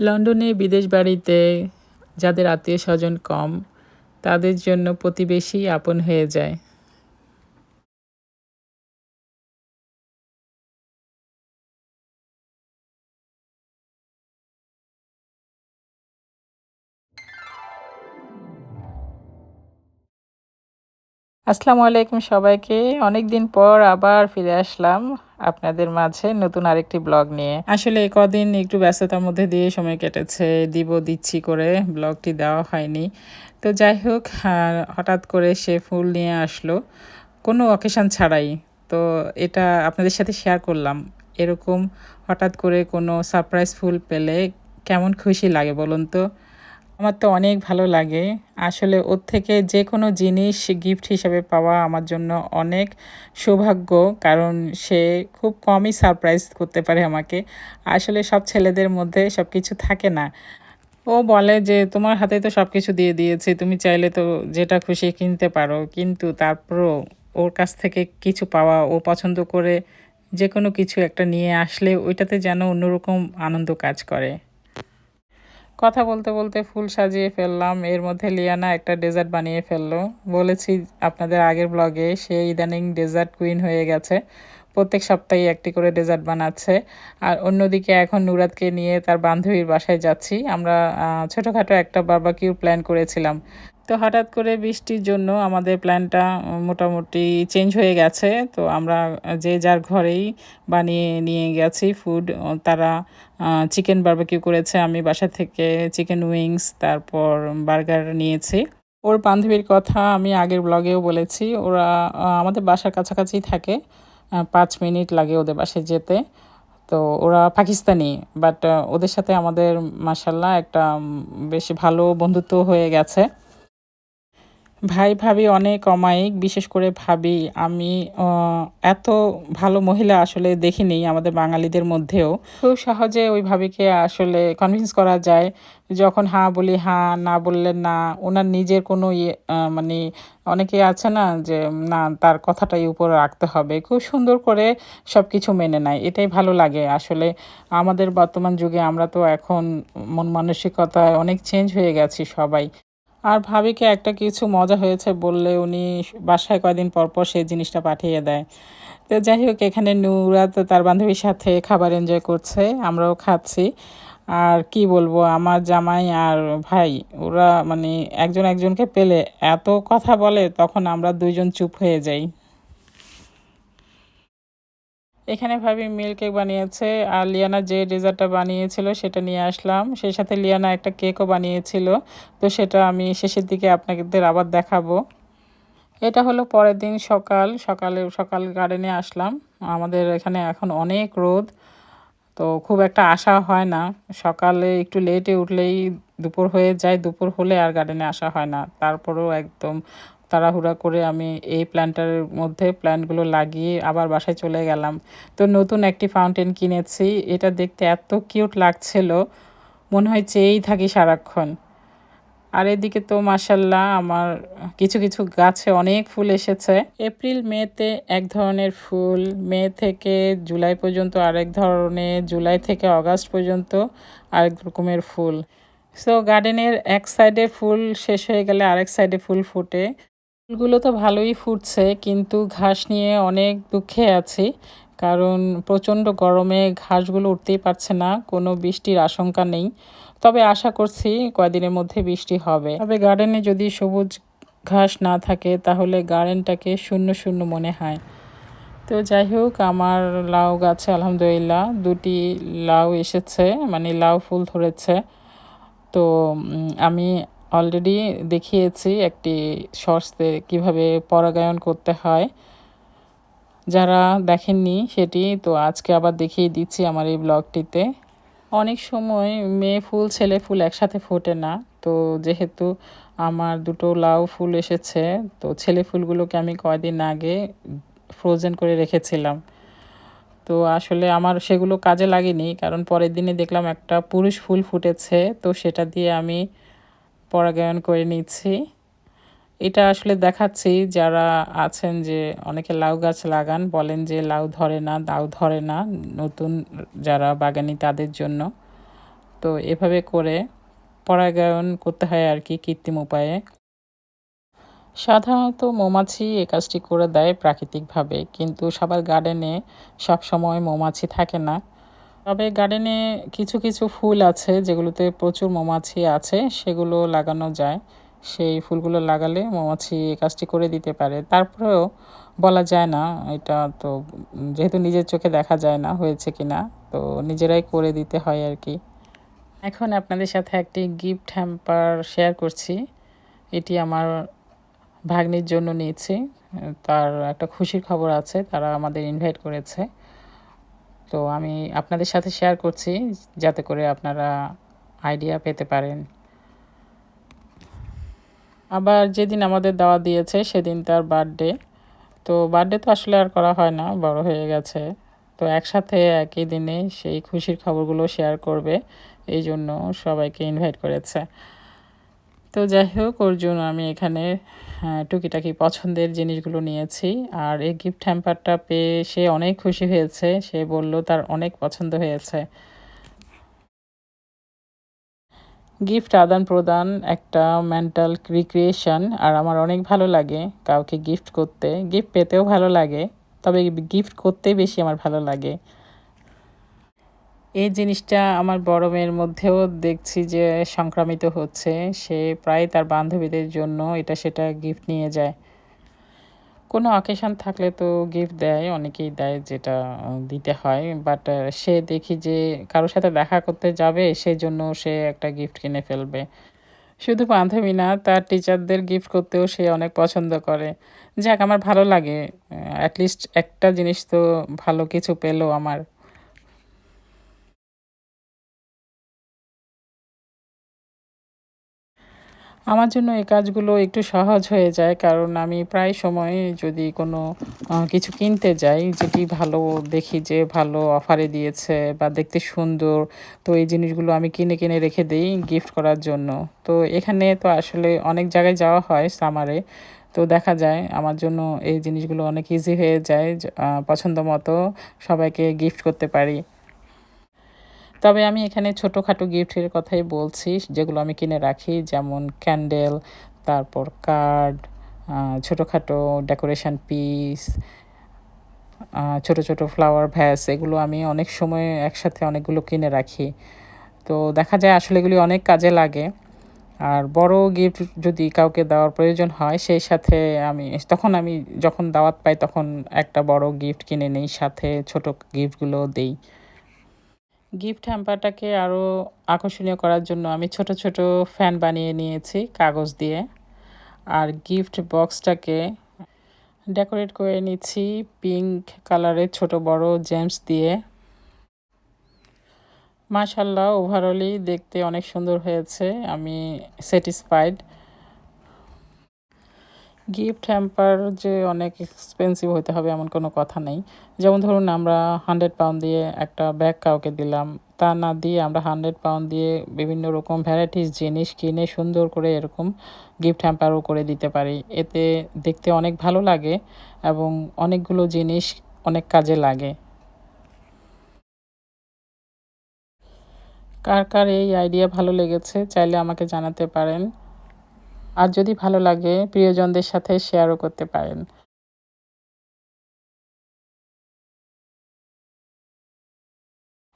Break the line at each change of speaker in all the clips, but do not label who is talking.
লন্ডনে বিদেশ বাড়িতে যাদের আত্মীয় স্বজন কম তাদের জন্য প্রতিবেশী আপন হয়ে যায়। আসসালামু আলাইকুম সবাইকে। অনেক দিন পর আবার ফিরে আসলাম আপনাদের মাঝে নতুন আরেকটি ব্লগ নিয়ে। আসলে কদিন একটু ব্যস্ততার মধ্যে দিয়ে সময় কেটেছে, দিব দিচ্ছি করে ব্লগটি দেওয়া হয়নি। তো যাই হোক হঠাৎ করে সে ফুল নিয়ে আসলো। কোনো অকেশান ছাড়াই। তো এটা আপনাদের সাথে শেয়ার করলাম। এরকম হঠাৎ করে কোনো সারপ্রাইজ ফুল পেলে কেমন খুশি লাগে বলুন তো? আমার তো অনেক ভালো লাগে। আসলে ওর থেকে যে কোনো জিনিস গিফট হিসেবে পাওয়া আমার জন্য অনেক সৌভাগ্য, কারণ সে খুব কমই সারপ্রাইজ করতে পারে আমাকে। আসলে সব ছেলেদের মধ্যে সব কিছু থাকে না। ও বলে যে, তোমার হাতে তো সব কিছু দিয়ে দিয়েছি, তুমি চাইলে তো যেটা খুশি কিনতে পারো। কিন্তু তারপরও ওর কাছ থেকে কিছু পাওয়া, ও পছন্দ করে যে কোনো কিছু একটা নিয়ে আসলে ওইটাতে যেন অন্যরকম আনন্দ কাজ করে। কথা বলতে বলতে ফুল সাজিয়ে ফেললাম। এর মধ্যে লিয়ানা একটা ডেজার্ট বানিয়ে ফেলল। বলেছি আপনাদের আগের ব্লগে সে ইদানিং ডেজার্ট কুইন হয়ে গেছে। প্রত্যেক সপ্তাহে একটি করে ডেজার্ট বানাচ্ছে। আর অন্যদিকে এখন নুরাতকে নিয়ে তার বান্ধবীর বাসায় যাচ্ছি। আমরা ছোটোখাটো একটা বারবাকিউ প্ল্যান করেছিলাম। তো হঠাৎ করে বৃষ্টির জন্য আমাদের প্ল্যানটা মোটামুটি চেঞ্জ হয়ে গেছে। তো আমরা যে যার ঘরেই বানিয়ে নিয়ে গেছি ফুড তারা চিকেন বারবেকিউ করেছে, আমি বাসা থেকে চিকেন উইংস তারপর বার্গার নিয়েছি। ওর বান্ধবীর কথা আমি আগের ব্লগেও বলেছি, ওরা আমাদের বাসার কাছাকাছি থাকে পাঁচ মিনিট লাগে ওদের বাসায় যেতে। তো ওরা পাকিস্তানি বাট ওদের সাথে আমাদের মাসাল্লাহ একটা বেশ ভালো বন্ধুত্ব হয়ে গেছে। ভাই ভাবি অনেক অমায়িক, বিশেষ করে ভাবি। আমি এত ভালো মহিলা আসলে দেখিনি আমাদের বাঙালিদের মধ্যেও। খুব সহজে ওই ভাবিকে আসলে কনভিন্স করা যায়, যখন হ্যাঁ বলি হ্যাঁ না বললে না। ওনার নিজের কোনো ইয়ে মানে অনেকে আছে না যে, না, তার কথাটাই উপরে রাখতে হবে। খুব সুন্দর করে সব কিছু মেনে নেয়, এটাই ভালো লাগে। আসলে আমাদের বর্তমান যুগে আমরা তো এখন মন মানসিকতায় অনেক চেঞ্জ হয়ে গেছি সবাই। আর ভাবিকে একটা কিছু মজা হয়েছে বললে উনি বাসায় কয়দিন পরপর পর সেই জিনিসটা পাঠিয়ে দেয়। তো যাই হোক, এখানে নুরাত তার বান্ধবীর সাথে খাবার এনজয় করছে, আমরাও খাচ্ছি। আর কি বলব, আমার জামাই আর ভাই, ওরা মানে একজন একজনকে পেলে এত কথা বলে, তখন আমরা দুইজন চুপ হয়ে যাই। এখানে ভাবি মিল্ক কেক বানিয়েছে আর লিয়ানা যে ডেজার্টটা বানিয়েছিল সেটা নিয়ে আসলাম। সেই সাথে লিয়ানা একটা কেকও বানিয়েছিল। তো সেটা আমি শেষের দিকে আপনাদের আবার দেখাবো। এটা হলো পরের দিন সকাল। সকালে, সকাল গার্ডেনে আসলাম। আমাদের এখানে এখন অনেক রোদ। তো খুব একটা আশা হয় না। সকালে একটু লেটে উঠলেই দুপুর হয়ে যায়। দুপুর হলে আর গার্ডেনে আসা হয় না। তারপরেও একদম তাড়াহুড়া করে আমি এই প্ল্যান্টার মধ্যে প্ল্যান্টগুলো লাগিয়ে আবার বাসায় চলে গেলাম। তো নতুন একটি ফাউন্টেন কিনেছি। এটা দেখতে এত কিউট লাগছিল। মনে হয় চেয়েই থাকি সারাক্ষণ। আর এদিকে তো মাসাল্লাহ আমার কিছু কিছু গাছে অনেক ফুল এসেছে। এপ্রিল, মেতে এক ধরনের ফুল, মে থেকে জুলাই পর্যন্ত আরেক ধরনের, জুলাই থেকে অগাস্ট পর্যন্ত আরেক রকমের ফুল। সো গার্ডেনের এক সাইডে ফুল শেষ হয়ে গেলে আরেক সাইডে ফুল ফুটে। ফুলগুলো তো ভালোই ফুটছে, কিন্তু ঘাস নিয়ে অনেক দুঃখে আছি। কারণ প্রচণ্ড গরমে ঘাসগুলো উঠতেই পারছে না, কোনো বৃষ্টির আশঙ্কা নেই। তবে আশা করছি কয়েকদিনের মধ্যে বৃষ্টি হবে। তবে গার্ডেনে যদি সবুজ ঘাস না থাকে, তাহলে গার্ডেনটাকে শূন্য শূন্য মনে হয়। তো যাই হোক, আমার লাউ গাছে আলহামদুলিল্লাহ দুটি লাউ এসেছে মানে লাউ ফুল ধরেছে। তো আমি অলরেডি দেখিয়েছি একটি শর্টসে কীভাবে পরাগায়ন করতে হয়। যারা দেখেননি সেটি, তো আজকে আবার দেখিয়ে দিচ্ছি আমার এই ব্লগটিতে অনেক সময় মেয়ে ফুল, ছেলে ফুল একসাথে ফোটে না, তো যেহেতু আমার দুটো লাউ ফুল এসেছে, তো ছেলে ফুলগুলোকে আমি কয়দিন আগে ফ্রোজেন করে রেখেছিলাম। তো আসলে আমার সেগুলো কাজে লাগেনি, কারণ পরের দিনে দেখলাম একটা পুরুষ ফুল ফুটেছে, তো সেটা দিয়ে আমি পরাগায়ন করে নিচ্ছি। এটা আসলে দেখাচ্ছি যারা আছেন যে অনেকে লাউ গাছ লাগান, বলেন যে লাউ ধরে না, দাউ ধরে না, নতুন যারা বাগানি তাদের জন্য। তো এভাবে করে পরাগায়ন করতে হয় আর কি কৃত্রিম উপায়ে। সাধারণত মৌমাছি এ কাজটি করে দেয় প্রাকৃতিকভাবে, কিন্তু সবার গার্ডেনে সবসময় মৌমাছি থাকে না। তবে গার্ডেনে কিছু কিছু ফুল আছে যেগুলোতে প্রচুর মৌমাছি আছে, সেগুলো লাগানো যায়। সেই ফুলগুলো লাগালে মৌমাছি কাজটি করে দিতে পারে। তারপরেও বলা যায় না, এটা তো যেহেতু নিজের চোখে দেখা যায় না হয়েছে কি না তো নিজেরাই করে দিতে হয় আর কি। এখন আপনাদের সাথে একটি গিফট হ্যাম্পার শেয়ার করছি। এটি আমার ভাগ্নির জন্য নিয়েছি। তার একটা খুশির খবর আছে, তারা আমাদের ইনভাইট করেছে। তো আমি আপনাদের সাথে শেয়ার করছি যাতে করে আপনারা আইডিয়া পেতে পারেন। আবার যেদিন আমাদের দাওয়া দিয়েছে সেদিন তার বার্থডে তো বার্থডে তো আসলে আর করা হয় না, বড় হয়ে গেছে। তো একসাথে একই দিনে সেই খুশির খবরগুলো শেয়ার করবে, এই জন্য সবাইকে ইনভাইট করেছে। তো যাই হোক ওর জন্য আমি এখানে টুকিটাকি পছন্দের জিনিসগুলো নিয়েছি। আর এই গিফট হ্যাম্পারটা পেয়ে সে অনেক খুশি হয়েছে। সে বলল, তার অনেক পছন্দ হয়েছে। গিফট আদান প্রদান একটা মেন্টাল রিক্রিয়েশন আর আমার অনেক ভালো লাগে কাউকে গিফট করতে। গিফট পেতেও ভালো লাগে, তবে গিফট করতেই বেশি আমার ভালো লাগে। এই জিনিসটা আমার বড় মেয়ের মধ্যেও দেখছি যে সংক্রামিত হচ্ছে। সে প্রায় তার বান্ধবীদের জন্য এটা সেটা গিফট নিয়ে যায়। কোনো অকেশন থাকলে তো গিফট দেয়, অনেকেই দেয় যেটা দিতে হয়। বাট সে দেখি যে কারোর সাথে দেখা করতে যাবে সেই জন্য সে একটা গিফট কিনে ফেলবে। শুধু বান্ধবী না, তার টিচারদের গিফট করতেও সে অনেক পছন্দ করে। যাক, আমার ভালো লাগে। অ্যাটলিস্ট একটা জিনিস তো ভালো কিছু পেল আমার। আমার জন্য এই কাজগুলো একটু সহজ হয়ে যায়, কারণ আমি প্রায় সময় যদি কোনো কিছু কিনতে যাই, যেটি ভালো দেখি যে ভালো অফারে দিয়েছে বা দেখতে সুন্দর, তো এই জিনিসগুলো আমি কিনে কিনে রেখে দিই গিফট করার জন্য। তো এখানে তো আসলে অনেক জায়গায় যাওয়া হয় সামারে, তো দেখা যায় আমার জন্য এই জিনিসগুলো অনেক ইজি হয়ে যায় পছন্দ মতো সবাইকে গিফট করতে পারি। তবে আমি এখানে ছোটোখাটো গিফটের কথাই বলছি, যেগুলো আমি কিনে রাখি, যেমন ক্যান্ডেল তারপর কার্ড ছোটোখাটো ডেকোরেশন পিস ছোট ছোট ফ্লাওয়ার ভ্যাস এগুলো আমি অনেক সময় একসাথে অনেকগুলো কিনে রাখি। তো দেখা যায় আসলে এগুলি অনেক কাজে লাগে। আর বড় গিফট যদি কাউকে দেওয়ার প্রয়োজন হয়, সেই সাথে আমি, তখন আমি যখন দাওয়াত পাই, তখন একটা বড় গিফট কিনে নিই, সাথে ছোট গিফটগুলো দেই। গিফট হ্যাম্পারটাকে আরও আকর্ষণীয় করার জন্য আমি ছোট ছোট ফ্যান বানিয়ে নিয়েছি কাগজ দিয়ে। আর গিফট বক্সটাকে ডেকোরেট করে নিচ্ছি পিঙ্ক কালারের ছোট বড় জেমস দিয়ে। মাশাল্লাহ ওভারঅলই দেখতে অনেক সুন্দর হয়েছে, আমি স্যাটিসফাইড গিফট হ্যাম্পার যে অনেক এক্সপেন্সিভ হতে হবে এমন কোনো কথা নেই। যেমন ধরুন আমরা হান্ড্রেড পাউন্ড দিয়ে একটা ব্যাগ কাউকে দিলাম, তা না দিয়ে আমরা হান্ড্রেড পাউন্ড দিয়ে বিভিন্ন রকম ভ্যারাইটিস জিনিস কিনে সুন্দর করে এরকম গিফট হ্যাম্পারও করে দিতে পারি। এতে দেখতে অনেক ভালো লাগে এবং অনেকগুলো জিনিস অনেক কাজে লাগে। কার কার এই আইডিয়া ভালো লেগেছে চাইলে আমাকে জানাতে পারেন। আর যদি ভালো লাগে, প্রিয়জনদের সাথে শেয়ারও করতে পারেন।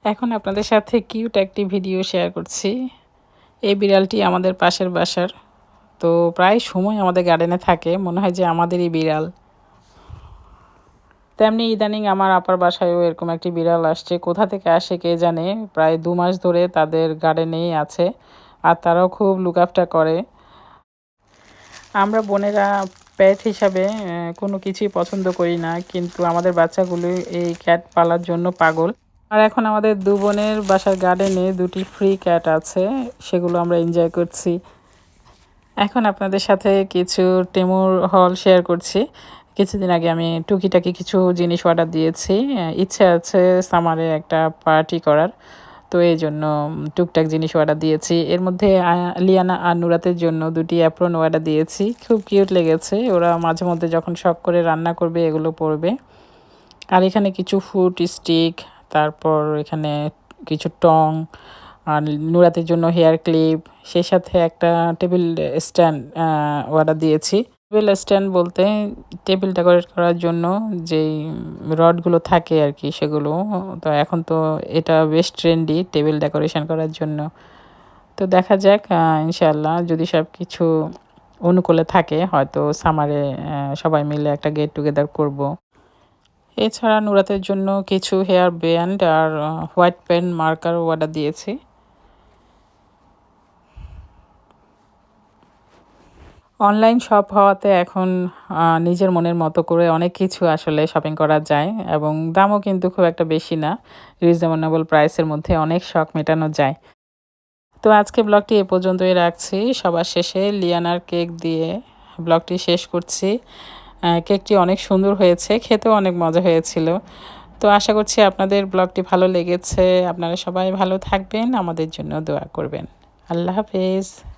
এখন আপনাদের সাথে কিউট একটি ভিডিও শেয়ার করছি। এই বিড়ালটি আমাদের পাশের বাসার। তো প্রায় সময় আমাদের গার্ডেনে থাকে, মনে হয় যে আমাদেরই বিড়াল। তেমনি ইদানিং আমার আপার বাসায়ও এরকম একটি বিড়াল আসছে। কোথা থেকে আসে কে জানে? প্রায় দু মাস ধরে তাদের গার্ডেনেই আছে। আর তারাও খুব লুক আফটার করে। আমরা বোনেরা প্যাট হিসাবে কোনো কিছুই পছন্দ করি না, কিন্তু আমাদের বাচ্চাগুলো এই ক্যাট পালার জন্য পাগল। আর এখন আমাদের দু বোনের বাসার গার্ডেনে দুটি ফ্রি ক্যাট আছে, সেগুলো আমরা এনজয় করছি। এখন আপনাদের সাথে কিছু টেমুর হল শেয়ার করছি। কিছুদিন আগে আমি টুকিটাকি কিছু জিনিস অর্ডার দিয়েছি। ইচ্ছে আছে সামারে একটা পার্টি করার। তো এই জন্য টুকটাক জিনিস অর্ডার দিয়েছি। এর মধ্যে লিয়ানা আর নুরাতের জন্য দুটি অ্যাপ্রন অর্ডার দিয়েছি। খুব কিউট লেগেছে। ওরা মাঝে মধ্যে যখন শখ করে রান্না করবে, এগুলো পরবে। আর এখানে কিছু ফুড স্টিক তারপর এখানে কিছু টং, আর নুরাতের জন্য হেয়ার ক্লিপ সেই সাথে একটা টেবিল স্ট্যান্ড অর্ডার দিয়েছি। টেবিল স্ট্যান্ড বলতে টেবিল ডেকোরেট করার জন্য যেই রডগুলো থাকে আর কি সেগুলো, তো এখন তো এটা বেশ ট্রেন্ডি টেবিল ডেকোরেশন করার জন্য তো দেখা যাক ইনশাল্লাহ যদি সব কিছু অনুকূলে থাকে, হয়তো সামারে সবাই মিলে একটা গেট টুগেদার করব। এছাড়া নুরাতের জন্য কিছু হেয়ার ব্যান্ড আর হোয়াইট পেন মার্কার অর্ডার দিয়েছি অনলাইন শপ হওয়াতে এখন নিজের মনের মতো করে অনেক কিছু আসলে শপিং করা যায় এবং দামও কিন্তু খুব একটা বেশি না। রিজনেবল প্রাইসের মধ্যে অনেক শখ মেটানো যায়। তো আজকে ব্লগটি এ পর্যন্তই রাখছি। সবার শেষে লিয়ানার কেক দিয়ে ব্লগটি শেষ করছি। কেকটি অনেক সুন্দর হয়েছে, খেতেও অনেক মজা হয়েছিল। তো আশা করছি আপনাদের ব্লগটি ভালো লেগেছে। আপনারা সবাই ভালো থাকবেন, আমাদের জন্য দোয়া করবেন। আল্লাহ হাফেজ।